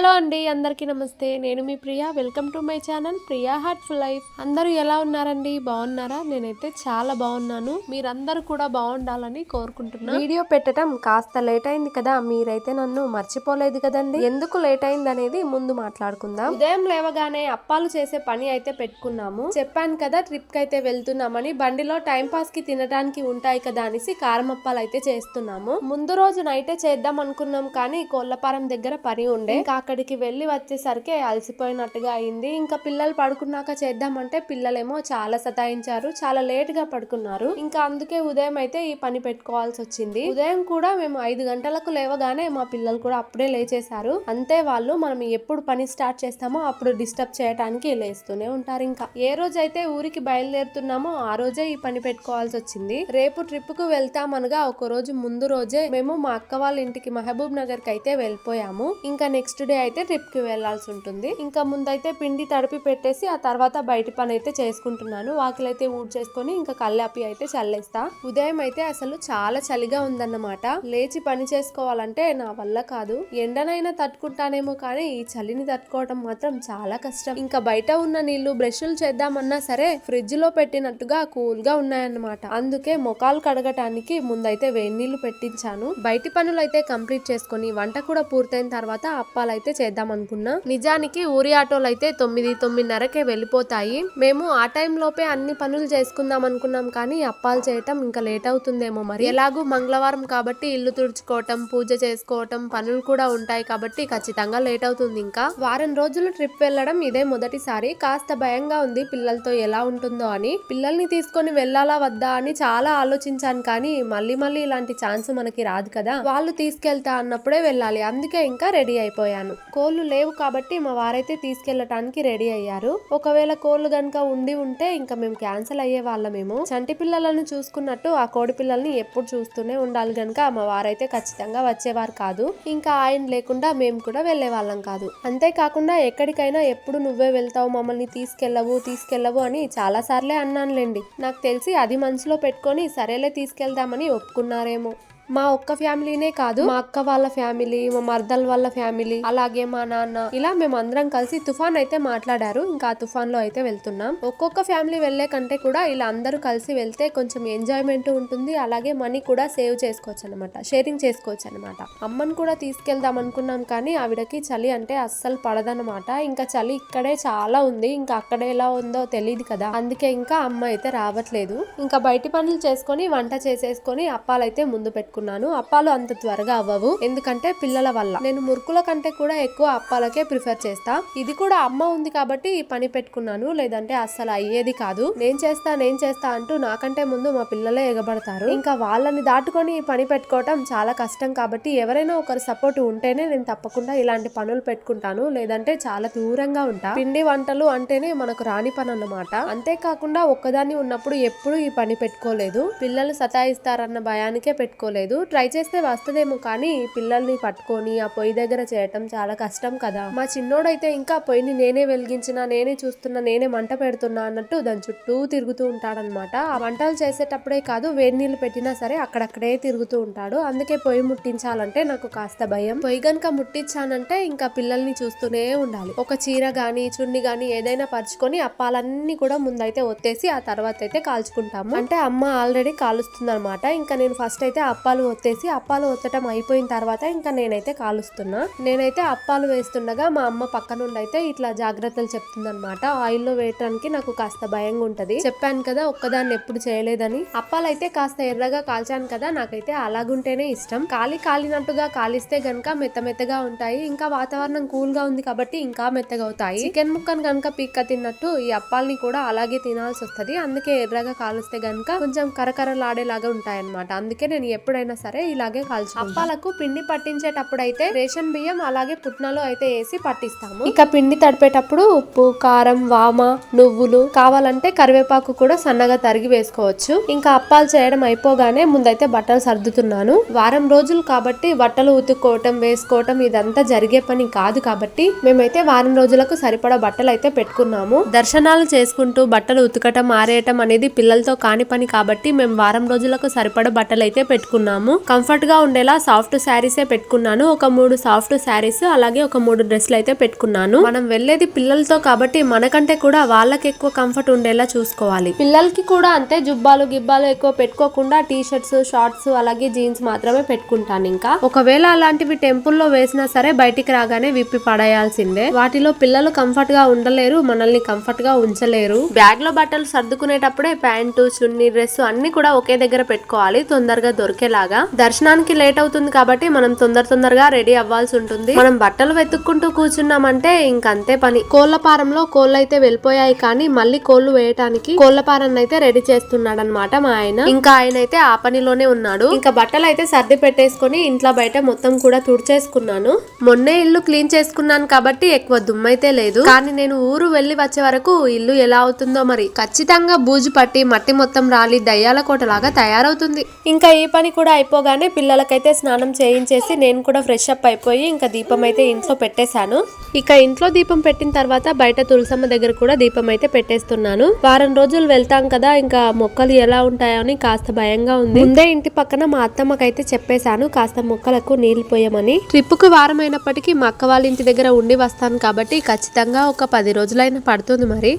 Hello అండి అందరికీ నమస్తే. నేను మీ Priya. Welcome to my channel Priya heartful life. అందరూ ఎలా ఉన్నారండి? బాగున్నారా? నేనైతే చాలా బాగున్నాను. మీరందరూ కూడా బాగుండాలని కోరుకుంటున్నాను వీడియో పెట్టడం కాస్త లేట్ అయింది కదా మీరైతే నన్ను మర్చిపోలేదు కదండి? ఎందుకు లేట్ అయింది అనేది ముందు మాట్లాడుకుందాం. ఉదయం లేవగానే అప్పాలు చేసే పని అయితే పెట్టుకున్నాము. చెప్పాను కదా ట్రిప్కి అయితే వెళ్తున్నామని బండిలో టైం పాస్కి తినడానికి ఉంటాయి కదా అనేసి కారం అప్పాలు అయితే చేస్తున్నాము. ముందు రోజు నైటే చేద్దాం అనుకున్నాం కానీ కోళ్ళపారం దగ్గర పని ఉండే. ఇంకా అక్కడికి వెళ్ళి వచ్చేసరికి అలసిపోయినట్టుగా అయింది. ఇంకా పిల్లలు పడుకున్నాక చేద్దామంటే పిల్లలేమో చాలా సతాయించారు. చాలా లేట్గా పడుకున్నారు. ఇంకా అందుకే ఉదయం అయితే ఈ పని పెట్టుకోవాల్సి వచ్చింది. ఉదయం కూడా మేము ఐదు గంటలకు లేవగానే మా పిల్లలు కూడా అప్పుడే లేచేశారు. అంతే వాళ్ళు మనం ఎప్పుడు పని స్టార్ట్ చేస్తామో అప్పుడు డిస్టర్బ్ చేయడానికి లేస్తూనే ఉంటారు ఇంకా. ఏ రోజైతే ఊరికి బయలుదేరుతున్నామో ఆ రోజే ఈ పని పెట్టుకోవాల్సి వచ్చింది. రేపు ట్రిప్కు వెళ్తామనగా ఒక రోజు ముందు రోజే మేము మా అక్క వాళ్ళ ఇంటికి మహబూబ్ నగర్కి అయితే వెళ్ళిపోయాము. ఇంకా నెక్స్ట్ డే అయితే ట్రిప్కి వెళ్ళాల్సి ఉంటుంది. ఇంకా ముందైతే పిండి తడిపి పెట్టేసి ఆ తర్వాత బయట పని అయితే చేసుకుంటున్నాను. వాకిలైతే ఊడ్ చేసుకొని ఇంకా కల్లాపి అయితే చల్లేస్తా. ఉదయం అయితే అసలు చాలా చలిగా ఉందన్నమాట. లేచి పని చేసుకోవాలంటే నా వల్ల కాదు. ఎండనైనా తట్టుకుంటానేమో కానీ ఈ చలిని తట్టుకోవడం మాత్రం చాలా కష్టం. ఇంకా బయట ఉన్న నీళ్ళు బ్రష్లు చేద్దామన్నా సరే ఫ్రిడ్జ్లో పెట్టినట్టుగా కూల్గా ఉన్నాయన్నమాట. అందుకే మొఖాలు కడగటానికి ముందైతే వేడి నీళ్ళు పెట్టించాను. బయటి పనులు అయితే కంప్లీట్ చేసుకొని వంట కూడా పూర్తయిన తర్వాత అప్పాలైతే అయితే చేద్దాం అనుకున్నా. నిజానికి ఊరి ఆటోలు అయితే తొమ్మిది తొమ్మిదిన్నరకే వెళ్ళిపోతాయి. మేము ఆ టైం లోపే అన్ని పనులు చేసుకుందాం అనుకున్నాం కానీ అప్పాలు చేయటం ఇంకా లేట్ అవుతుందేమో మరి. ఎలాగూ మంగళవారం కాబట్టి ఇల్లు తుడుచుకోవటం పూజ చేసుకోవటం పనులు కూడా ఉంటాయి కాబట్టి ఖచ్చితంగా లేట్ అవుతుంది ఇంకా. వారం రోజులు ట్రిప్ వెళ్ళడం ఇదే మొదటిసారి. కాస్త భయంగా ఉంది పిల్లలతో ఎలా ఉంటుందో అని. పిల్లల్ని తీసుకొని వెళ్ళాలా వద్దా అని చాలా ఆలోచించాను కానీ మళ్ళీ మళ్ళీ ఇలాంటి ఛాన్స్ మనకి రాదు కదా. వాళ్ళు తీసుకెళ్తా అన్నప్పుడే వెళ్ళాలి. అందుకే ఇంకా రెడీ అయిపోయాను. కోళ్ళు లేవు కాబట్టి మా వారైతే తీసుకెళ్ళటానికి రెడీ అయ్యారు. ఒకవేళ కోళ్ళు గనుక ఉండి ఉంటే ఇంకా మేము క్యాన్సిల్ అయ్యే వాళ్ళమేమో. చంటి పిల్లలను చూసుకున్నట్టు ఆ కోడి పిల్లల్ని ఎప్పుడు చూస్తూనే ఉండాలి గనుక మా వారైతే ఖచ్చితంగా వచ్చేవారు కాదు. ఇంకా ఆయన లేకుండా మేము కూడా వెళ్ళే వాళ్ళం కాదు. అంతేకాకుండా ఎక్కడికైనా ఎప్పుడు నువ్వే వెళ్తావు మమ్మల్ని తీసుకెళ్ళవు తీసుకెళ్ళవు అని చాలా సార్లే అన్నానులేండి. నాకు తెలిసి అది మనసులో పెట్టుకొని సరేలే తీసుకెళ్దామని ఒప్పుకున్నారేమో. మా ఒక్క ఫ్యామిలీనే కాదు మా అక్క వాళ్ళ ఫ్యామిలీ మా మర్దల్ వాళ్ళ ఫ్యామిలీ అలాగే మా నాన్న. ఇలా మేము అందరం కలిసి తుఫాన్ అయితే మాట్లాడారు. ఇంకా ఆ తుఫాన్లో అయితే వెళ్తున్నాం. ఒక్కొక్క ఫ్యామిలీ వెళ్ళే కంటే కూడా ఇలా అందరూ కలిసి వెళ్తే కొంచెం ఎంజాయ్మెంట్ ఉంటుంది. అలాగే మనీ కూడా సేవ్ చేసుకోవచ్చు అనమాట షేరింగ్ చేసుకోవచ్చు అనమాట అమ్మని కూడా తీసుకెళ్దాం అనుకున్నాం కానీ ఆవిడకి చలి అంటే అస్సలు పడదనమాట ఇంకా చలి ఇక్కడే చాలా ఉంది. ఇంకా అక్కడ ఎలా ఉందో తెలియదు కదా. అందుకే ఇంకా అమ్మ అయితే రావట్లేదు. ఇంకా బయటి పనులు చేసుకొని వంట చేసేసుకొని అప్పాలైతే ముందు పెట్టుకున్నాను అప్పాలు అంత త్వరగా అవ్వవు. ఎందుకంటే పిల్లల వల్ల. నేను మురుకుల కంటే కూడా ఎక్కువ అప్పాలకే ప్రిఫర్ చేస్తా. ఇది కూడా అమ్మ ఉంది కాబట్టి ఈ పని పెట్టుకున్నాను. లేదంటే అస్సలు అయ్యేది కాదు. నేను చేస్తా నేను చేస్తా అంటూ నాకంటే ముందు మా పిల్లలే ఎగబడతారు. ఇంకా వాళ్ళని దాటుకొని ఈ పని పెట్టుకోవటం చాలా కష్టం కాబట్టి ఎవరైనా ఒకరు సపోర్ట్ ఉంటేనే నేను తప్పకుండా ఇలాంటి పనులు పెట్టుకుంటాను. లేదంటే చాలా దూరంగా ఉంటా. పిండి వంటలు అంటేనే మనకు రాని పని అన్నమాట. అంతేకాకుండా ఒక్కదాన్ని ఉన్నప్పుడు ఎప్పుడు ఈ పని పెట్టుకోలేదు. పిల్లలు సతాయిస్తారన్న భయానికే పెట్టుకోలేదు. ట్రై చేస్తే వస్తదేమో కానీ పిల్లల్ని పట్టుకొని ఆ పొయ్యి దగ్గర చేయటం చాలా కష్టం కదా. మా చిన్నోడైతే ఇంకా పొయ్యిని నేనే వెలిగించినా నేనే చూస్తున్నా నేనే మంట పెడుతున్నా అన్నట్టు దాని చుట్టూ తిరుగుతూ ఉంటాడనమాట ఆ వంటలు చేసేటప్పుడే కాదు వేడి నీళ్ళు పెట్టినా సరే అక్కడక్కడే తిరుగుతూ ఉంటాడు. అందుకే పొయ్యి ముట్టించాలంటే నాకు కాస్త భయం. పొయ్యి గనుక ముట్టించానంటే ఇంకా పిల్లల్ని చూస్తూనే ఉండాలి. ఒక చీర గాని చున్ని గాని ఏదైనా పరుచుకొని అప్పాలన్నీ కూడా ముందైతే ఒత్తేసి ఆ తర్వాత అయితే కాల్చుకుంటాము. అంటే అమ్మ ఆల్రెడీ కాలుస్తుంది అనమాట ఇంకా నేను ఫస్ట్ అయితే అప్పాలు ఒత్తేసి అప్పాలు ఒత్తటం అయిపోయిన తర్వాత ఇంకా నేనైతే కాలుస్తున్నా. నేనైతే అప్పాలు వేస్తుండగా మా అమ్మ పక్క నుండి అయితే ఇట్లా జాగ్రత్తలు చెప్తుందన్నమాట. ఆయిల్లో వేయటానికి నాకు కాస్త భయంగా ఉంటది చెప్పాను కదా ఒక్కదాన్ని ఎప్పుడు చేయలేదని. అప్పాలు అయితే కాస్త ఎర్రగా కాల్చాను కదా నాకైతే అలాగుంటేనే ఇష్టం. కాలి కాలినట్టుగా కాలిస్తే గనక మెత్త మెత్తగా ఉంటాయి. ఇంకా వాతావరణం కూల్గా ఉంది కాబట్టి ఇంకా మెత్తగా అవుతాయి. చికెన్ ముక్కను కనుక పీక్క తిన్నట్టు ఈ అప్పాలని కూడా అలాగే తినాల్సి వస్తది అందుకే ఎర్రగా కాలుస్తే గనుక కొంచెం కరకరలాడేలాగా ఉంటాయి అనమాట అందుకే నేను ఎప్పుడైనా సరే ఇలాగే కాల్చు అప్పాలకు పిండి పట్టించేటప్పుడు అయితే రేషన్ బియ్యం అలాగే పుట్నాలు అయితే వేసి పట్టిస్తాము. ఇక పిండి తడిపేటప్పుడు ఉప్పు కారం వామ నువ్వులు కావాలంటే కరివేపాకు కూడా సన్నగా తరిగి వేసుకోవచ్చు. ఇంకా అప్పాలు చేయడం అయిపోగానే ముందైతే బట్టలు సర్దుతున్నాను. వారం రోజులు కాబట్టి బట్టలు ఉతుక్కోవటం వేసుకోవటం ఇదంతా జరిగే పని కాదు కాబట్టి మేమైతే వారం రోజులకు సరిపడా బట్టలు అయితే పెట్టుకున్నాము. దర్శనాలు చేసుకుంటూ బట్టలు ఉతకటం ఆరేయటం అనేది పిల్లలతో కాని పని కాబట్టి మేము వారం రోజులకు సరిపడా బట్టలు అయితే పెట్టుకున్నాము. పెట్టుకున్నాము. కంఫర్ట్గా ఉండేలా సాఫ్ట్ శారీసే పెట్టుకున్నాను. ఒక మూడు సాఫ్ట్ శారీస్ అలాగే ఒక మూడు డ్రెస్లు అయితే పెట్టుకున్నాను. మనం వెళ్ళేది పిల్లలతో కాబట్టి మనకంటే కూడా వాళ్ళకి ఎక్కువ కంఫర్ట్ ఉండేలా చూసుకోవాలి. పిల్లలకి కూడా అంతే. జుబ్బాలు గిబ్బాలు ఎక్కువ పెట్టుకోకుండా టీ షర్ట్స్ షార్ట్స్ అలాగే జీన్స్ మాత్రమే పెట్టుకుంటాను ఇంకా. ఒకవేళ అలాంటివి టెంపుల్లో వేసినా సరే బయటికి రాగానే విప్పి పడేయాల్సిందే. వాటిలో పిల్లలు కంఫర్ట్గా ఉండలేరు మనల్ని కంఫర్ట్గా ఉంచలేరు. బ్యాగ్లో బట్టలు సర్దుకునేటప్పుడే ప్యాంటు చున్నీ డ్రెస్ అన్ని కూడా ఒకే దగ్గర పెట్టుకోవాలి. తొందరగా దొరికేలా లాగా. దర్శనానికి లేట్ అవుతుంది కాబట్టి మనం తొందర తొందరగా రెడీ అవ్వాల్సి ఉంటుంది. మనం బట్టలు వెతుక్కుంటూ కూర్చున్నామంటే ఇంకంతే పని. కోళ్ళ పారంలో కోళ్ళు అయితే వెళ్ళిపోయాయి కానీ మళ్ళీ కోళ్ళు వేయటానికి కోళ్ళ పారాన్ని అయితే రెడీ చేస్తున్నాడు అనమాట మా ఆయన. ఇంకా ఆయన అయితే ఆ పనిలోనే ఉన్నాడు. ఇంకా బట్టలు అయితే సర్ది పెట్టేసుకొని ఇంట్లో బయట మొత్తం కూడా తుడిచేసుకున్నాను. మొన్నే ఇల్లు క్లీన్ చేసుకున్నాను కాబట్టి ఎక్కువ దుమ్మైతే లేదు. కానీ నేను ఊరు వెళ్ళి వచ్చే వరకు ఇల్లు ఎలా అవుతుందో మరి ఖచ్చితంగా బూజు పట్టి మట్టి మొత్తం రాలి దయ్యాల కోటలాగా తయారవుతుంది. ఇంకా ఈ పని కూడా అయిపోగానే పిల్లలకైతే స్నానం చేయించేసి నేను కూడా ఫ్రెష్ అప్ అయిపోయి ఇంకా దీపం అయితే ఇంట్లో పెట్టేశాను. ఇక ఇంట్లో దీపం పెట్టిన తర్వాత బయట తులసమ్మ దగ్గర కూడా దీపం అయితే పెట్టేస్తున్నాను. వారం రోజులు వెళ్తాం కదా ఇంకా మొక్కలు ఎలా ఉంటాయో అని కాస్త భయంగా ఉంది. ముందే ఇంటి పక్కన మా అత్తమ్మకైతే చెప్పేశాను కాస్త మొక్కలకు నీళ్ళు పోయమని. ట్రిప్కు వారం అయినప్పటికీ మా అక్క వాళ్ళ ఇంటి దగ్గర ఉండి వస్తాను కాబట్టి ఖచ్చితంగా ఒక పది రోజులైనా పడుతుంది మరి.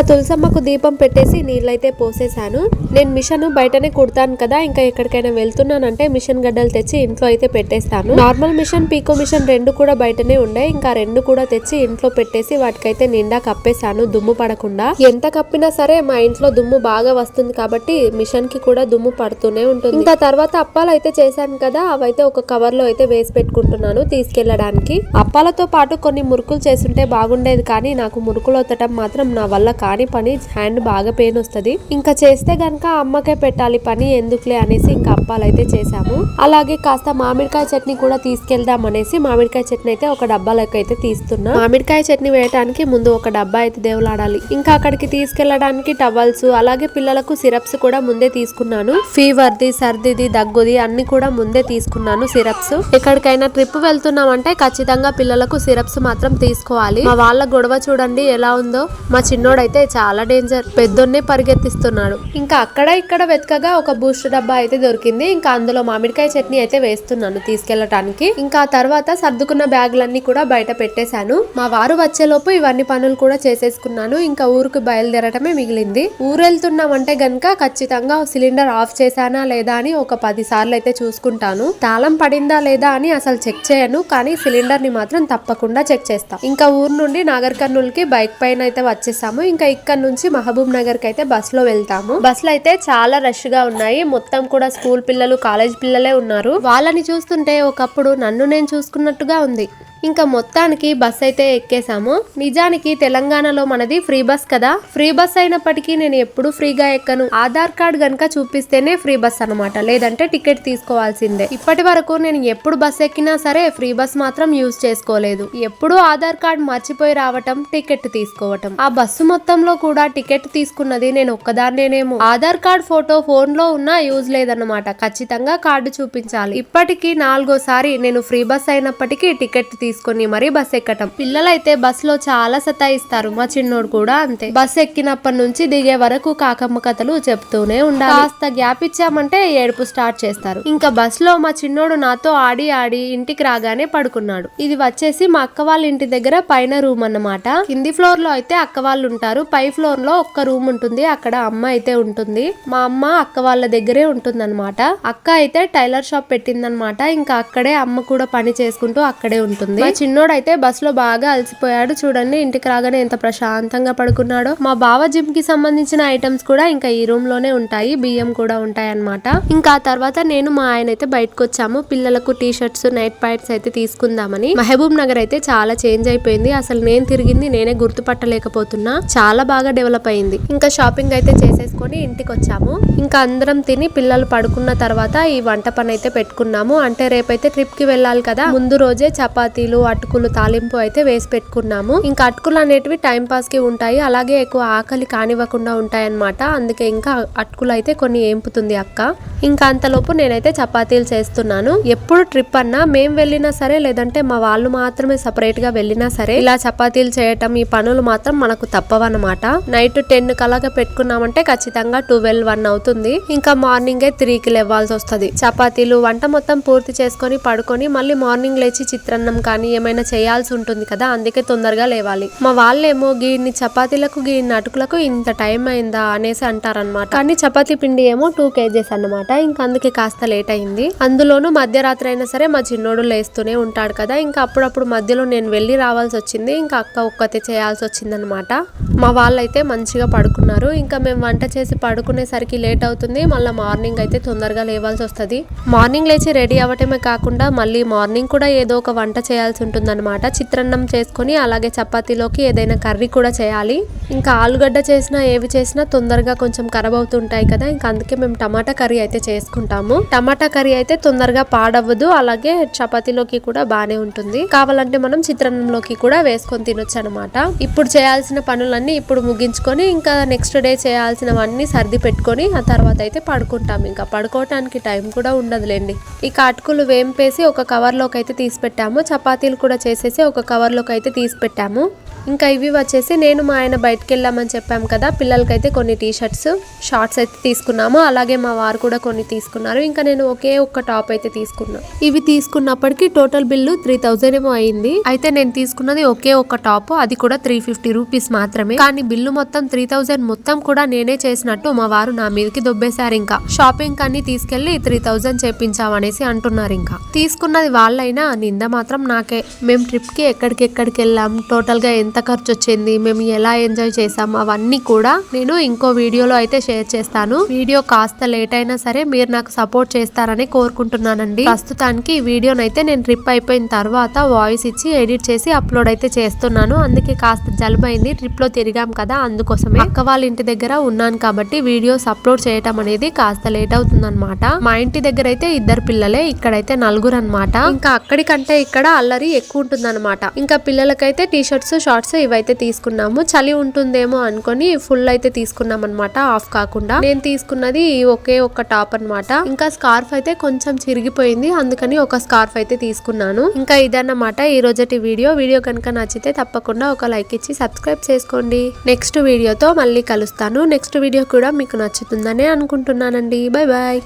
ఇంకా తులసమ్మకు దీపం పెట్టేసి నీళ్ళైతే పోసేసాను నేను మిషన్ బయటనే కుడతాను కదా ఇంకా ఎక్కడికైనా వెళ్తున్నానంటే మిషన్ గడ్డలు తెచ్చి ఇంట్లో అయితే పెట్టేస్తాను. నార్మల్ మిషన్ పీకో మిషన్ రెండు కూడా బయటనే ఉండే ఇంకా రెండు కూడా తెచ్చి ఇంట్లో పెట్టేసి వాటికైతే నిండా కప్పేశాను దుమ్ము పడకుండా. ఎంత కప్పినా సరే మా ఇంట్లో దుమ్ము బాగా వస్తుంది కాబట్టి మిషన్కి కూడా దుమ్ము పడుతూనే ఉంటుంది. ఇంకా తర్వాత అప్పాలు అయితే చేశాను కదా అవైతే ఒక కవర్లో అయితే వేసి పెట్టుకుంటున్నాను తీసుకెళ్ళడానికి అప్పాలతో పాటు కొన్ని మురుకులు చేస్తుంటే బాగుండేది కానీ నాకు మురుకులు వత్తటం మాత్రం నా వల్ల కాదు. కాని పని హ్యాండ్ బాగా పెయిన్ వస్తుంది. ఇంకా చేస్తే గనక అమ్మకే పెట్టాలి పని ఎందుకులే అనేసి ఇంకా అప్పాలు అయితే చేసాము అలాగే కాస్త మామిడికాయ చట్నీ కూడా తీసుకెళ్దాం అనేసి మామిడికాయ చట్నీ అయితే ఒక డబ్బాలోకి అయితే తీస్తున్నా. మామిడికాయ చట్నీ వేయటానికి ముందు ఒక డబ్బా అయితే దేవులాడాలి. ఇంకా అక్కడికి తీసుకెళ్ళడానికి టవల్స్ అలాగే పిల్లలకు సిరప్స్ కూడా ముందే తీసుకున్నాను. ఫీవర్ది సర్దిది దగ్గుది అన్ని కూడా ముందే తీసుకున్నాను సిరప్స్. ఎక్కడికైనా ట్రిప్ వెళ్తున్నామంటే ఖచ్చితంగా పిల్లలకు సిరప్స్ మాత్రం తీసుకోవాలి. మా వాళ్ళ గొడవ చూడండి ఎలా ఉందో. మా చిన్నోడైతే చాలా డేంజర్ పెద్దోన్నే పరిగెత్తిస్తున్నాడు. ఇంకా అక్కడ ఇక్కడ వెతకగా ఒక బూస్ట్ డబ్బా అయితే దొరికింది. ఇంకా అందులో మామిడికాయ చట్నీ అయితే వేస్తున్నాను తీసుకెళ్ళటానికి ఇంకా తర్వాత సర్దుకున్న బ్యాగులన్నీ కూడా బయట పెట్టేశాను. మా వారు వచ్చేలోపు ఇవన్నీ పనులు కూడా చేసేసుకున్నాను. ఇంకా ఊరికి బయలుదేరటమే మిగిలింది. ఊరు గనక ఖచ్చితంగా సిలిండర్ ఆఫ్ చేశానా లేదా అని ఒక పది సార్లు అయితే చూసుకుంటాను. తాళం పడిందా లేదా అని అసలు చెక్ చేయను. కానీ సిలిండర్ని మాత్రం తప్పకుండా చెక్ చేస్తాను ఇంకా ఊరు నుండి నాగర్ కర్నూలుకి బైక్ పైన అయితే వచ్చేసాము. ఇంకా ఇక్కడ నుంచి మహబూబ్ నగర్కి అయితే బస్లో వెళ్తాము. బస్సులు అయితే చాలా రష్గా ఉన్నాయి. మొత్తం కూడా స్కూల్ పిల్లలు కాలేజ్ పిల్లలే ఉన్నారు. వాళ్ళని చూస్తుంటే ఒకప్పుడు నన్ను నేను చూసుకున్నట్టుగా ఉంది. ఇంకా మొత్తానికి బస్ అయితే ఎక్కేసాము నిజానికి తెలంగాణలో మనది ఫ్రీ బస్ కదా. ఫ్రీ బస్ అయినప్పటికీ నేను ఎప్పుడు ఫ్రీగా ఎక్కను. ఆధార్ కార్డ్ గనక చూపిస్తేనే ఫ్రీ బస్ అనమాట లేదంటే టికెట్ తీసుకోవాల్సిందే. ఇప్పటి వరకు నేను ఎప్పుడు బస్ ఎక్కినా సరే ఫ్రీ బస్ మాత్రం యూజ్ చేసుకోలేదు. ఎప్పుడు ఆధార్ కార్డ్ మర్చిపోయి రావటం టికెట్ తీసుకోవటం. ఆ బస్సు మొత్తంలో కూడా టికెట్ తీసుకున్నది నేను ఒక్కదాన్నేనేమో. ఆధార్ కార్డ్ ఫోటో ఫోన్లో ఉన్నా యూజ్ లేదన్నమాట. ఖచ్చితంగా కార్డు చూపించాలి. ఇప్పటికీ నాలుగోసారి నేను ఫ్రీ బస్ అయినప్పటికీ టికెట్ తీసుకొని మరీ బస్ ఎక్కటం. పిల్లలైతే బస్లో చాలా సతాయిస్తారు. మా చిన్నోడు కూడా అంతే. బస్ ఎక్కినప్పటి నుంచి దిగే వరకు కాకమ్మ కథలు చెప్తూనే ఉండాలి. కాస్త గ్యాప్ ఇచ్చామంటే ఏడుపు స్టార్ట్ చేస్తారు. ఇంకా బస్లో మా చిన్నోడు నాతో ఆడి ఆడి ఇంటికి రాగానే పడుకున్నాడు. ఇది వచ్చేసి మా అక్క వాళ్ళ ఇంటి దగ్గర పైన రూమ్ అన్నమాట. కింది ఫ్లోర్లో అయితే అక్క వాళ్ళు ఉంటారు. పై ఫ్లోర్లో ఒక్క రూమ్ ఉంటుంది. అక్కడ అమ్మ అయితే ఉంటుంది. మా అమ్మ అక్క వాళ్ళ దగ్గరే ఉంటుంది అక్క అయితే టైలర్ షాప్ పెట్టిందనమాట ఇంకా అక్కడే అమ్మ కూడా పని చేసుకుంటూ అక్కడే ఉంటుంది. మా చిన్నోడు అయితే బస్లో బాగా అలసిపోయాడు. చూడండి ఇంటికి రాగానే ఎంత ప్రశాంతంగా పడుకున్నాడో. మా బావ జిమ్కి సంబంధించిన ఐటమ్స్ కూడా ఇంకా ఈ రూమ్లోనే ఉంటాయి. బియ్యం కూడా ఉంటాయి అనమాట ఇంకా ఆ తర్వాత నేను మా ఆయన అయితే బయటకు వచ్చాము పిల్లలకు టీ షర్ట్స్ నైట్ ప్యాంట్స్ అయితే తీసుకుందామని. మహబూబ్ నగర్ అయితే చాలా చేంజ్ అయిపోయింది. అసలు నేను తిరిగింది నేనే గుర్తుపట్టలేకపోతున్నా. చాలా బాగా డెవలప్ అయింది. ఇంకా షాపింగ్ అయితే చేసేసుకొని ఇంటికి వచ్చాము ఇంకా అందరం తిని పిల్లలు పడుకున్న తర్వాత ఈ వంట పని అయితే పెట్టుకున్నాము. అంటే రేపైతే ట్రిప్కి వెళ్ళాలి కదా. ముందు రోజే చపాతీ చపాతీలు అటుకులు తాలింపు అయితే వేసి పెట్టుకున్నాము. ఇంకా అటుకులు అనేటివి టైం పాస్కి ఉంటాయి. అలాగే ఎక్కువ ఆకలి కానివ్వకుండా ఉంటాయి అందుకే ఇంకా అటుకులు అయితే కొన్ని ఏంపుతుంది అక్క. ఇంకా అంతలోపు నేనైతే చపాతీలు చేస్తున్నాను. ఎప్పుడు ట్రిప్ అన్నా మేము వెళ్ళినా సరే లేదంటే మా వాళ్ళు మాత్రమే సపరేట్గా వెళ్ళినా సరే ఇలా చపాతీలు చేయటం ఈ పనులు మాత్రం మనకు తప్పవన్నమాట. నైట్ టెన్ కలాగా పెట్టుకున్నామంటే ఖచ్చితంగా ట్వెల్వ్ వన్ అవుతుంది. ఇంకా మార్నింగే త్రీకి లేవాల్సి వస్తుంది. చపాతీలు వంట మొత్తం పూర్తి చేసుకొని పడుకొని మళ్ళీ మార్నింగ్ లేచి చిత్రాన్నం కానీ ఏమైనా చేయాల్సి ఉంటుంది కదా అందుకే తొందరగా లేవాలి. మా వాళ్ళేమో గీన్ని చపాతీలకు గీన్ని అటుకులకు ఇంత టైం అయిందా అనేసి అంటారనమాట కానీ చపాతీ పిండి ఏమో టూ కేజెస్ అన్నమాట. ఇంకా అందుకే కాస్త లేట్ అయింది. అందులోనూ మధ్యరాత్రి అయినా సరే మా చిన్నోడు లేస్తూనే ఉంటాడు కదా ఇంకా అప్పుడప్పుడు మధ్యలో నేను వెళ్ళి రావాల్సి వచ్చింది. ఇంకా అక్క ఒక్కతే చేయాల్సి వచ్చిందనమాట మా వాళ్ళైతే మంచిగా పడుకున్నారు. ఇంకా మేము వంట చేసి పడుకునేసరికి లేట్ అవుతుంది. మళ్ళీ మార్నింగ్ అయితే తొందరగా లేవాల్సి వస్తుంది. మార్నింగ్ లేచి రెడీ అవ్వటమే కాకుండా మళ్ళీ మార్నింగ్ కూడా ఏదో ఒక వంట చేయాల్సి ఉంటుందన్నమాట. చిత్రాన్నం చేసుకొని అలాగే చపాతీలోకి ఏదైనా కర్రీ కూడా చేయాలి. ఇంకా ఆలుగడ్డ చేసినా ఏవి చేసినా తొందరగా కొంచెం ఖరాబ్ అవుతుంటాయి కదా ఇంకా అందుకే మేము టమాటా కర్రీ అయితే చేసుకుంటాము. టమాటా కర్రీ అయితే తొందరగా పాడవ్వదు అలాగే చపాతీలోకి కూడా బాగానే ఉంటుంది. కావాలంటే మనం చిత్రాన్నంలోకి కూడా వేసుకొని తినొచ్చు అనమాట ఇప్పుడు చేయాల్సిన పనులన్నీ ఇప్పుడు ముగించుకొని ఇంకా నెక్స్ట్ డే చేయాల్సినవన్నీ సర్ది పెట్టుకొని ఆ తర్వాత అయితే పడుకుంటాం ఇంకా పడుకోవటానికి టైం కూడా ఉండదులేండి. ఈ కాటుకులు వేంపేసి ఒక కవర్లోకి అయితే తీసి పెట్టాము చపాతీలు కూడా చేసేసి ఒక కవర్లోకి అయితే తీసి పెట్టాము. ఇంకా ఇవి వచ్చేసి నేను మా ఆయన బయటకు వెళ్ళామని చెప్పాము కదా పిల్లలకైతే కొన్ని టీ షర్ట్స్ షార్ట్స్ అయితే తీసుకున్నాము. అలాగే మా వారు కూడా కొన్ని తీసుకున్నారు. ఇంకా నేను ఒకే ఒక్క టాప్ అయితే తీసుకున్నా. ఇవి తీసుకున్నప్పటికీ టోటల్ బిల్లు త్రీ థౌజండ్ ఏమో అయింది. అయితే నేను తీసుకున్నది ఒకే ఒక్క టాప్ అది కూడా త్రీ ఫిఫ్టీ రూపీస్ మాత్రమే. కానీ బిల్లు మొత్తం త్రీ థౌజండ్ మొత్తం కూడా నేనే చేసినట్టు మా వారు నా మీదకి దొబ్బేశారు ఇంకా. షాపింగ్ అన్ని తీసుకెళ్ళి త్రీ థౌజండ్ చేపించామనేసి అంటున్నారు ఇంకా. తీసుకున్నది వాళ్ళైనా నింద మాత్రం నాకే. మేము ట్రిప్కి ఎక్కడికి ఎక్కడికి వెళ్ళాం. టోటల్గా ఎంత ఎంత ఖర్చు వచ్చింది మేము ఎలా ఎంజాయ్ చేసాం అవన్నీ కూడా నేను ఇంకో వీడియోలో అయితే షేర్ చేస్తాను. వీడియో కాస్త లేట్ అయినా సరే మీరు నాకు సపోర్ట్ చేస్తారని కోరుకుంటున్నానండి. ప్రస్తుతానికి ఈ వీడియోనైతే నేను ట్రిప్ అయిపోయిన తర్వాత వాయిస్ ఇచ్చి ఎడిట్ చేసి అప్లోడ్ అయితే చేస్తున్నాను. అందుకే కాస్త జలుబైంది ట్రిప్లో తిరిగాం కదా అందుకోసమే. అక్క వాళ్ళ ఇంటి దగ్గర ఉన్నాను కాబట్టి వీడియోస్ అప్లోడ్ చేయటం అనేది కాస్త లేట్ అవుతుందన్నమాట. మా ఇంటి దగ్గర అయితే ఇద్దరు పిల్లలే ఇక్కడైతే నలుగురు అనమాట ఇంకా అక్కడికంటే ఇక్కడ అల్లరి ఎక్కువ ఉంటుందన్నమాట. ఇంకా పిల్లలకైతే టీ షర్ట్స్ షార్ట్స్ ఇవైతే తీసుకున్నాము. చలి ఉంటుందేమో అనుకొని ఫుల్ అయితే తీసుకున్నాం అనమాట ఆఫ్ కాకుండా నేను తీసుకున్నది ఒకే ఒక టాప్ అన్నమాట. ఇంకా స్కార్ఫ్ అయితే కొంచెం చిరిగిపోయింది. అందుకని ఒక స్కార్ఫ్ అయితే తీసుకున్నాను. ఇంకా ఇదన్నమాట ఈ రోజటి వీడియో. వీడియో కనుక నచ్చితే తప్పకుండా ఒక లైక్ ఇచ్చి సబ్స్క్రైబ్ చేసుకోండి. నెక్స్ట్ వీడియోతో మళ్ళీ కలుస్తాను. నెక్స్ట్ వీడియో కూడా మీకు నచ్చుతుందనే అనుకుంటున్నానండి. Bye bye